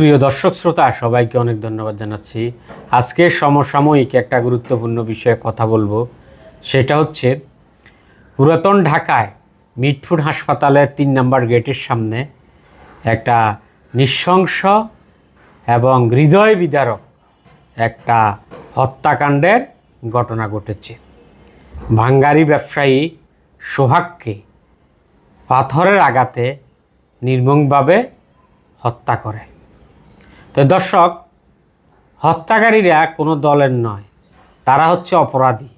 প্রিয় দর্শক শ্রোতা, সবাইকে অনেক ধন্যবাদ জানাচ্ছি। আজকে সমসাময়িক একটা গুরুত্বপূর্ণ বিষয়ে কথা বলব। সেটা হচ্ছে, পুরাতন ঢাকায় মিটফুড হাসপাতালের তিন নম্বর গেটের সামনে একটা নৃশংস এবং হৃদয় বিদারক একটা হত্যাকাণ্ডের ঘটনা ঘটেছে। ভাঙ্গারি ব্যবসায়ী সোহাগকে পাথরের আঘাতে নির্মমভাবে হত্যা করে। তো দর্শক, হত্যাকারীরা কোনো দলের নয়, তারা হচ্ছে অপরাধী।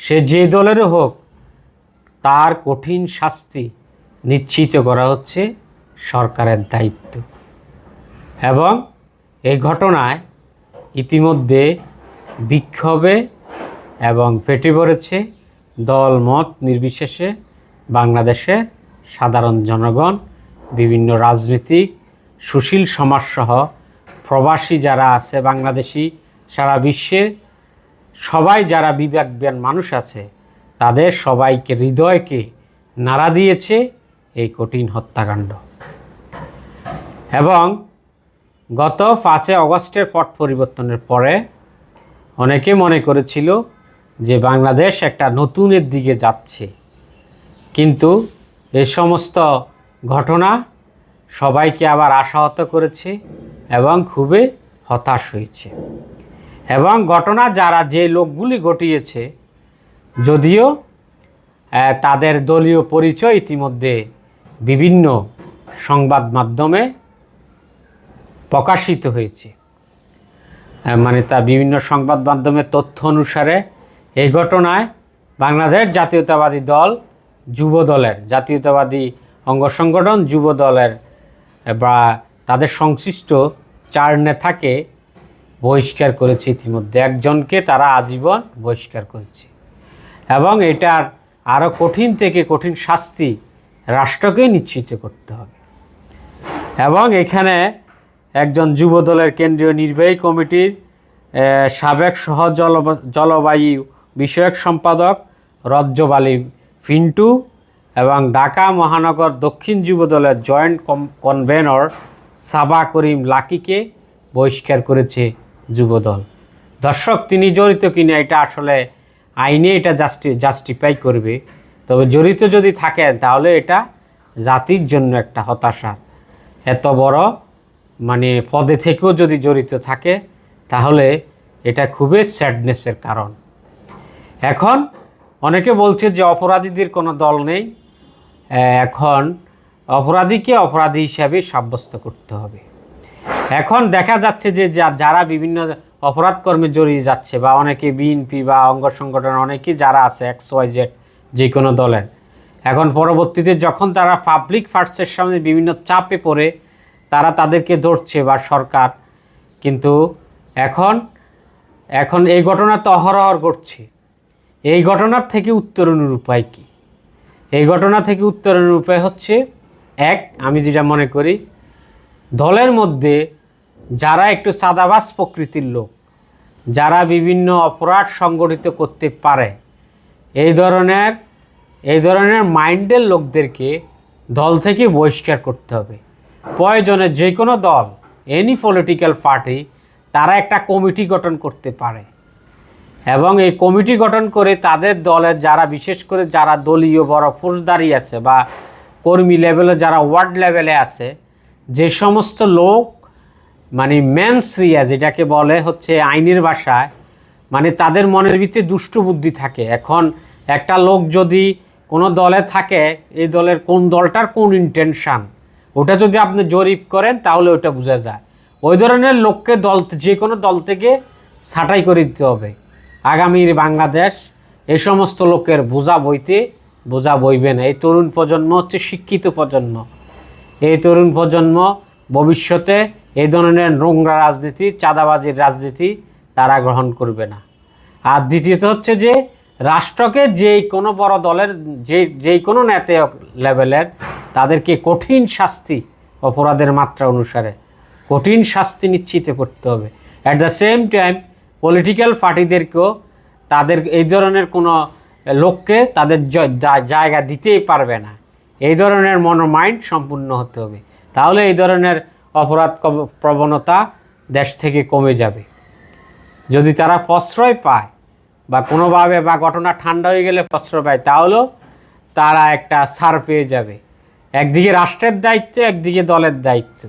সে যে দলেরও হোক, তার কঠিন শাস্তি নিশ্চিত করা হচ্ছে সরকারের দায়িত্ব। এবং এই ঘটনায় ইতিমধ্যে বিক্ষোভে এবং ফেটে পড়েছে দল মত নির্বিশেষে বাংলাদেশের সাধারণ জনগণ, বিভিন্ন রাজনীতিক, সুশীল সমাজসহ প্রবাসী যারা আছে, বাংলাদেশি, সারা বিশ্বে সবাই যারা বিবেকজ্ঞান মানুষ আছে, তাদের সবাইকে হৃদয়কে নাড়া দিয়েছে এই কঠিন হত্যাকাণ্ড। এবং গত পাঁচে অগস্টের পট পরিবর্তনের পরে অনেকে মনে করেছিল যে বাংলাদেশ একটা নতুনের দিকে যাচ্ছে। কিন্তু এ সমস্ত ঘটনা সবাইকে আবার আশাহত করেছে। এবং খুবই হতাশ হয়েছে। এবং ঘটনা যারা যে লোকগুলি ঘটিয়েছে, যদিও তাদের দলীয় পরিচয় ইতিমধ্যে বিভিন্ন সংবাদ মাধ্যমে প্রকাশিত হয়েছে। মানে তা বিভিন্ন সংবাদ মাধ্যমে তথ্য অনুসারে এই ঘটনায় বাংলাদেশ জাতীয়তাবাদী দল, যুব দলের, জাতীয়তাবাদী অঙ্গ সংগঠন, যুব দলের, বা তাদের সংশ্লিষ্ট চার নেতাকে বহিষ্কার করেছে ইতিমধ্যে। একজনকে তারা আজীবন বহিষ্কার করেছে। এবং এটার আরও কঠিন থেকে কঠিন শাস্তি রাষ্ট্রকে নিশ্চিত করতে হবে। এবং এখানে একজন যুব দলের কেন্দ্রীয় নির্বাহী কমিটির সাবেক সহ জলব- জলবায়ু বিষয়ক সম্পাদক রজ্জব আলী ফিন্টু এবং ঢাকা মহানগর দক্ষিণ যুব দলের জয়েন্ট কনভেনর সাবা করিম লাকিকে বহিষ্কার করেছে যুবদল। দর্শক, তিনি জড়িত কিনা এটা আসলে আইনে এটা জাস্টি জাস্টিফাই করবে। তবে জড়িত যদি থাকেন, তাহলে এটা জাতির জন্য একটা হতাশা। এত বড় মানে পদে থেকেও যদি জড়িত থাকে, তাহলে এটা খুবই স্যাডনেসের কারণ। এখন অনেকে বলছে যে অপরাধীদের কোনো দল নেই। এখন অপরাধীকে অপরাধী হিসাবে সাব্যস্ত করতে হবে। এখন দেখা যাচ্ছে যে যারা বিভিন্ন অপরাধ কর্মে জড়িয়ে যাচ্ছে বা অনেকে বিএনপি বা অঙ্গ সংগঠন অনেকেই যারা আছে এক্স ওয়াই জেড যে কোনো দলের, এখন পরবর্তীতে যখন তারা পাবলিক ফার্স্টের সামনে বিভিন্ন চাপে পড়ে, তারা তাদেরকে ধরছে বা সরকার, কিন্তু এখন এখন এই ঘটনা তো অহরহর ঘটছে। এই ঘটনার থেকে উত্তরণের উপায় কী? এই ঘটনা থেকে উত্তরণের উপায় হচ্ছে এক, আমি যেটা মনে করি, দলের মধ্যে যারা একটু চাঁদাবাজ প্রকৃতির লোক, যারা বিভিন্ন অপরাধ সংগঠিত করতে পারে, এই ধরনের এই ধরনের মাইন্ডের লোকদেরকে দল থেকে বহিষ্কার করতে হবে। প্রয়োজনে যে কোনো দল এনি পলিটিক্যাল পার্টি তারা একটা কমিটি গঠন করতে পারে। এবং এই কমিটি গঠন করে তাদের দলের যারা, বিশেষ করে যারা দলীয় বড় ফৌজদারি আছে বা কর্মী লেভেলে যারা ওয়ার্ড লেভেলে আছে, যে সমস্ত লোক মানে ম্যানসরিয়া যেটাকে বলে হচ্ছে আইনের ভাষায় মানে তাদের মনের ভিতরে দুষ্ট বুদ্ধি থাকে। এখন একটা লোক যদি কোনো দলে থাকে, এই দলের কোন দলটার কোন ইন্টেনশান ওটা যদি আপনি জরিপ করেন, তাহলে ওটা বোঝা যায়। ওই ধরনের লোককে দল, যে কোনো দল থেকে ছাঁটাই করে দিতে হবে। আগামীর বাংলাদেশ এই সমস্ত লোকের বোঝা বইতে বোঝা বইবে না। এই তরুণ প্রজন্ম হচ্ছে শিক্ষিত প্রজন্ম। এই তরুণ প্রজন্ম ভবিষ্যতে এই ধরনের নোংরা রাজনীতি, চাঁদাবাজির রাজনীতি তারা গ্রহণ করবে না। আর দ্বিতীয়ত হচ্ছে যে, রাষ্ট্রকে যেই কোনো বড় দলের যে যেই কোনো নেতা লেভেলের তাদেরকে কঠিন শাস্তি অপরাধের মাত্রা অনুসারে কঠিন শাস্তি নিশ্চিত করতে হবে। At the same time political পার্টিদেরকেও তাদের এই ধরনের কোনো লোককে তাদের জায়গা দিতেই পারবে না। এই ধরনের মনোমাইন্ড সম্পূর্ণ হতে হবে। তাহলে এই ধরনের অপরাধ প্রবণতা দেশ থেকে কমে যাবে। যদি তারা প্রশ্রয় পায় বা কোনোভাবে বা ঘটনা ঠান্ডা হয়ে গেলে প্রশ্রয় পায়, তাহলেও তারা একটা ছাড় পেয়ে যাবে। একদিকে রাষ্ট্রের দায়িত্ব, একদিকে দলের দায়িত্ব।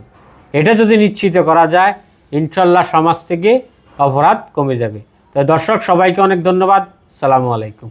এটা যদি নিশ্চিত করা যায় ইনশাল্লাহ সমাজ থেকে অপরাধ কমে যাবে। তো দর্শক, সবাইকে অনেক ধন্যবাদ। সালামু আলাইকুম।